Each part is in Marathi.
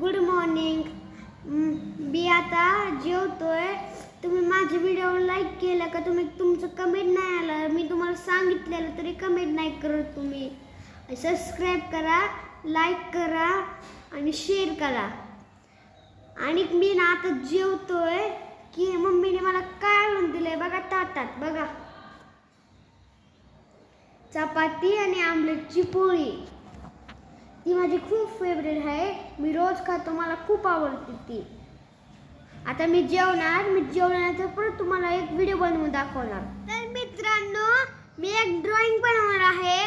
गुड मॉर्निंग mm, मी आता जेवतोय. तुम्ही माझे व्हिडिओ लाईक केलं का? तुम्ही तुमचं कमेंट नाही आलं. मी तुम्हाला सांगितलेलं तरी कमेंट नाही करत तुम्ही. सबस्क्राईब करा लाईक करा आणि शेअर करा. आणि मी ना आता जेवतोय की मम्मीने मला काय आणून दिलंय. बघा ताटात बघा. चपाती आणि आमलेटची पोळी. ती माझी खूप फेवरेट आहे. मी रोज खातो मला खूप आवडते ती. आता मी जेवणार मी जेवणानंतर परत तुम्हाला एक व्हिडिओ बनवून दाखवणार. तर मित्रांनो मी एक ड्रॉइंग बनवणार आहे.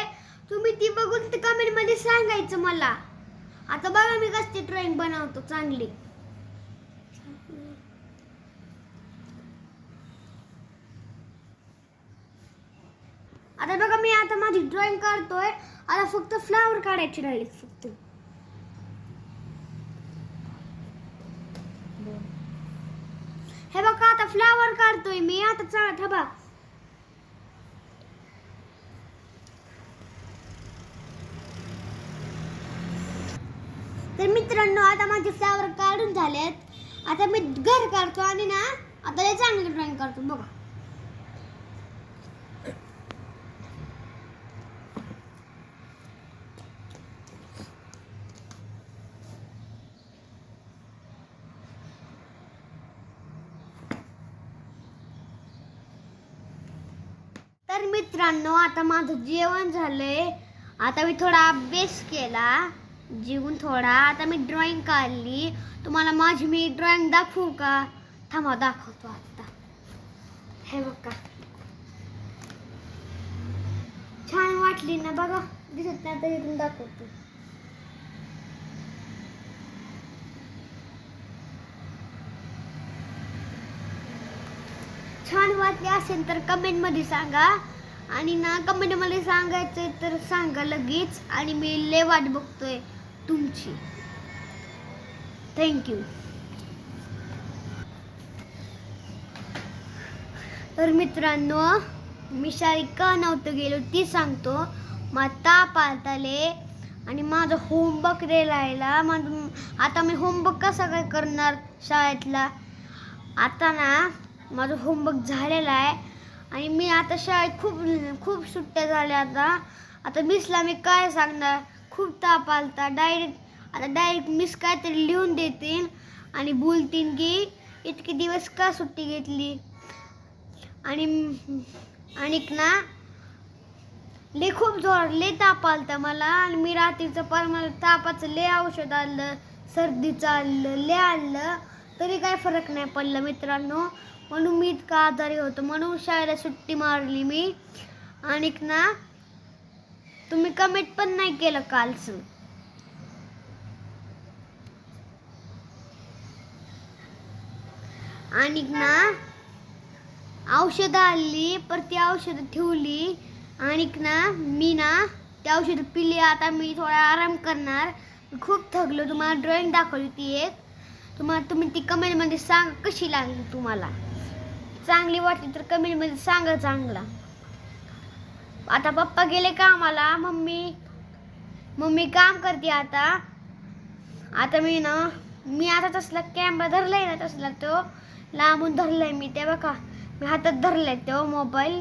तुम्ही ती बघून ते कमेंटमध्ये सांगायचं मला. आता बघा मी कसली ड्रॉइंग बनवतो चांगली. आता बघा मी आता माझी ड्रॉइंग करतोय आता फक्त फ्लावर काढायची राहिले फक्त. हे बघा आता फ्लावर काढतोय मी. आता चालत हे बघा. तर मित्रांनो आता माझे फ्लावर काढून झालेत. आता मी घर काढतो आणि ना आता लय चांगली ड्रॉइंग करतो. बघा. तर मित्रांनो आता माझं जेवण झालंय. आता मी थोडा अभ्यास केला जेवून थोडा. आता मी ड्रॉइंग काढली. तुम्हाला माझी मी ड्रॉइंग दाखवू का? थांबा दाखवतो आता. हे बघा. छान वाटली ना बघा. दिसत नाही तर इथून दाखवतो छान वाटली असेल तर कमेंटमध्ये सांगा. आणि ना कमेंटमध्ये सांगायचं तर सांगा लगेच. आणि मी लय वाट बघतोय तुमची. थँक्यू तर मित्रांनो मी शाळेत का नव्हतं गेलो ती सांगतो. मला ताप आलताले आणि माझं होमवर्क राहिला. माझं आता मी होमवर्क कसा काय करणार शाळेतला? आता ना माझं होमवर्क झालेलं आहे. आणि मी आता शाळेत खूप खूप सुट्ट्या झाल्या आता. आता मिसला मी काय सांगणार? खूप ताप आलता. डायरेक्ट आता डायरेक्ट मिस काहीतरी लिहून देतील आणि बोलतील की इतके दिवस का सुट्टी घेतली? आणि आणि ना लय खूप जोर लय ताप आलता मला. आणि मी रात्रीचं पण मला तापाचं ले औषध आलं सर्दीचं आलं लय आलं तरी काय फरक नाही पडला मित्रांनो. म्हणून मी इतका आजारी होतो. म्हणून शाळेला सुट्टी मारली मी. आणि ना तुम्ही कमेंट पण नाही केलं कालचं. आणि ना औषधं आणली पर ती औषधं ठेवली. आणि ना मी ना ती औषधं पिली. आता मी थोडा आराम करणार. खूप थकलो. तुम्हाला ड्रॉइंग दाखवली ती एक. तुम्हाला तुम्ही ती कमेंटमध्ये सांग कशी लागली तुम्हाला? चांगली वाटली तर कमेंटमध्ये सांगा चांगला. आता पप्पा गेले कामाला मम्मी मम्मी काम करते आता. आता मी ना मी आता तसला कॅमेरा धरलाय ना तसला तो लांबून धरलाय मी ते बघा. मी हातात धरलाय तो मोबाईल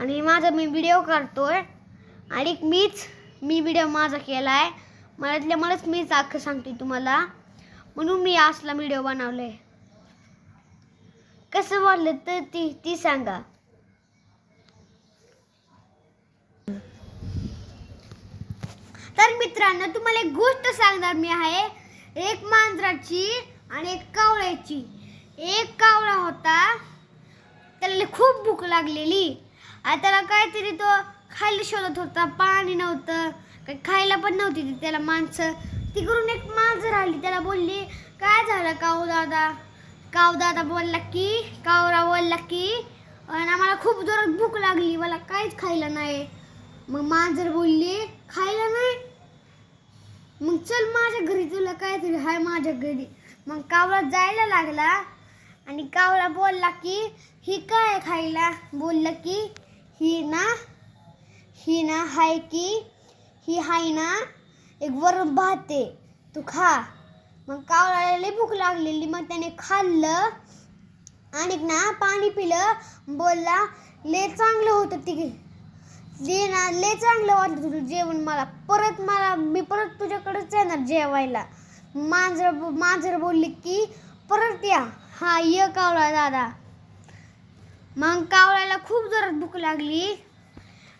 आणि माझा मी व्हिडिओ काढतोय. आणि मीच मी व्हिडिओ माझा केलाय. मलातल्या मलाच मीच अख्खं सांगते तुम्हाला. म्हणून मी असला व्हिडिओ बनवलाय. कसं वाटलं तर ती ती सांगा. तर मित्रांनो तुम्हाला एक गोष्ट सांगणार मी आहे. एक मांजराची आणि एक कावळ्याची. एक कावळा होता. त्याला खूप भूक लागलेली. आणि त्याला काहीतरी तो खायला शोधत होता. पाणी नव्हतं. काही खायला पण नव्हती ती त्याला माणसं. तिकडून एक मांजर आली. त्याला बोलली काय झालं काऊ दादा? काव दादा बोलला की कावरा बोलला की आणि आम्हाला खूप जोरात भूक लागली मला काहीच खायला नाही. मग मांजर बोलली खायला नाही? मग चल माझ्या घरी तुला काहीतरी हाय माझ्या घरी. मग कावळा जायला लागला आणि कावळा बोलला की ही काय खायला? बोललं की ही ना ही ना हाय की ही हाय ना एक वरून भात आहे. तू खा. मग कावळ्याला लई भूक लागलेली. मग त्याने खाल्लं आणि ना पाणी पिलं. बोलला लय चांगलं होतं तिघे ले ना लय चांगलं वाटत तुझं जेवण मला. परत मला मी परत तुझ्याकडेच येणार जेवायला. मांजर मांजर बोलली की परत या. हा ये कावळा दादा. मग कावळ्याला खूप जोरात भूक लागली.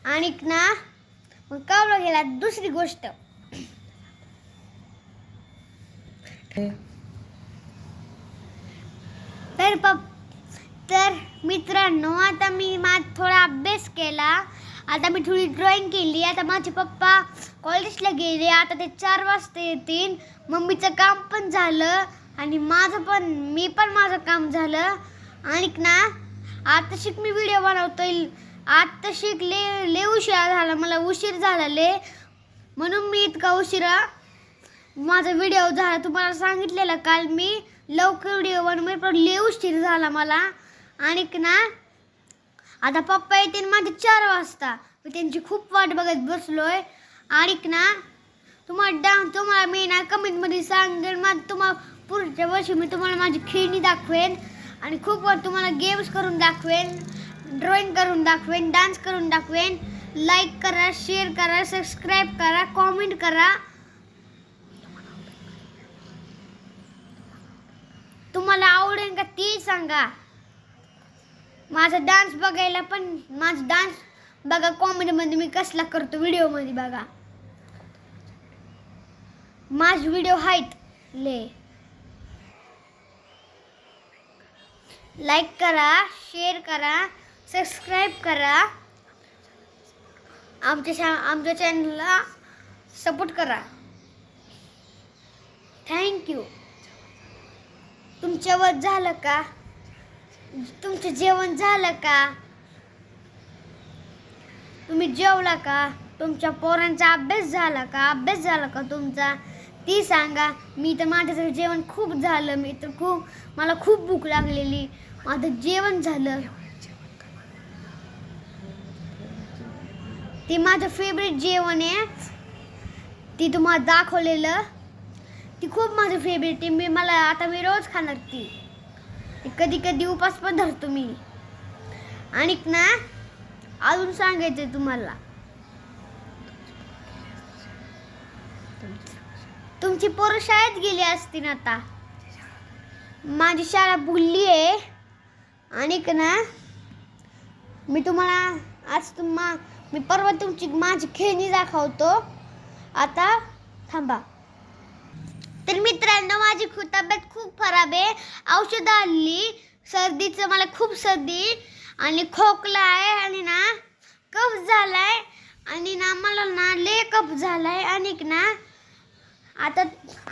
आणि ना मग कावळा गेला दुसरी गोष्ट. तर पप तर मित्रांनो आता मी मा थोडा अभ्यास केला. आता मी थोडी ड्रॉइंग केली. आता माझे पप्पा कॉलेजला गेले. आता ते चार वाजता येतील. मम्मीचं काम पण झालं. आणि माझं पण मी पण माझं काम झालं. आणि ना आता शिक मी व्हिडिओ बनवतो आता शिक ले ले उशिरा झाला. मला उशीर झाला ले म्हणून मी इतका उशिरा माझा व्हिडिओ झाला. तुम्हाला सांगितलेलं काल मी लवकर व्हिडिओ बनवून पण लय उशीर झाला मला. आणि ना आता पप्पा येतील माझे चार वाजता. मी त्यांची खूप वाट बघत बसलो आहे आणि ना तुम्हाला डान्स तुम्हाला मी ना कमेंटमध्ये सांगेन मग तुम्हाला पुढच्या वर्षी मी तुम्हाला माझी खेळणी दाखवेन. आणि खूप वर तुम्हाला गेम्स करून दाखवेन. ड्रॉइंग करून दाखवेन डान्स करून दाखवेन. लाईक करा शेअर करा सबस्क्राईब करा कॉमेंट करा. तुम्हाला आवडेल का ती सांगा. माझा डान्स बघायला पण माझा डान्स बघा कॉमेडीमध्ये मी कसला करतो व्हिडिओमध्ये बघा. माझ व्हिडिओ आहेत ले. लाईक करा शेअर करा सबस्क्राईब करा. आमच्या चॅ आमच्या चॅनलला सपोर्ट करा. थँक्यू तुमच्यावर झालं का? तुमचं जेवण झालं का? तुम्ही जेवला का? तुमच्या पोरांचा अभ्यास झाला का? अभ्यास झाला का तुमचा? ती सांगा. मी तर माझ्यासाठी जेवण खूप झालं. मी तर खूप मला खूप भूक लागलेली. माझं जेवण झालं. ते माझं फेवरेट जेवण आहे. ती तुम्हाला दाखवलेलं. ती खूप माझं फेवरेट आहे. मी मला आता मी रोज खाणार ती. कधी कधी उपास पण धरतो मी. आणि ना अजून सांगायचं तुम्हाला. तुमची पोरं शाळेत गेली असतील आता. माझी शाळा बुलली आहे. आणि ना मी तुम्हाला आज तुम्हा मी परवा तुमची माझी खेळणी दाखवतो. आता थांबा. तर मित्रांनो माझी खूप तब्येत खूप खराब आहे. औषधं आणली. सर्दीचं मला खूप सर्दी. आणि खोकला आहे आणि ना कफ झालाय. आणि ना मला ना ले कफ झालाय. आणि ना आता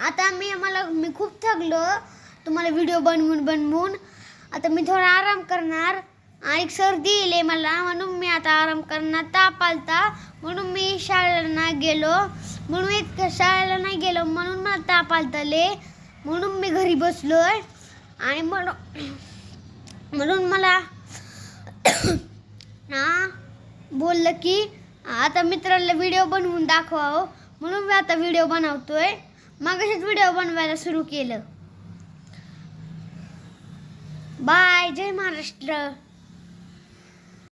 आता मी मला मी खूप थकलो. तुम्हाला व्हिडिओ बनवून बनवून. आता मी थोडा आराम करणार. आणि सर्दी येईल मला म्हणून मी आता आराम करणार ताप आलता. म्हणून मी शाळेला नाही गेलो. म्हणून एक शाळेला नाही गेलो म्हणून मला ताप आलतले म्हणून मी घरी बसलो आहे आणि म्हणून म्हणून मला ना बोललं की आता मित्राला व्हिडिओ बनवून दाखवावं. म्हणून मी आता व्हिडिओ बनवतोय. मग व्हिडिओ बनवायला सुरू केलं. बाय जय महाराष्ट्र.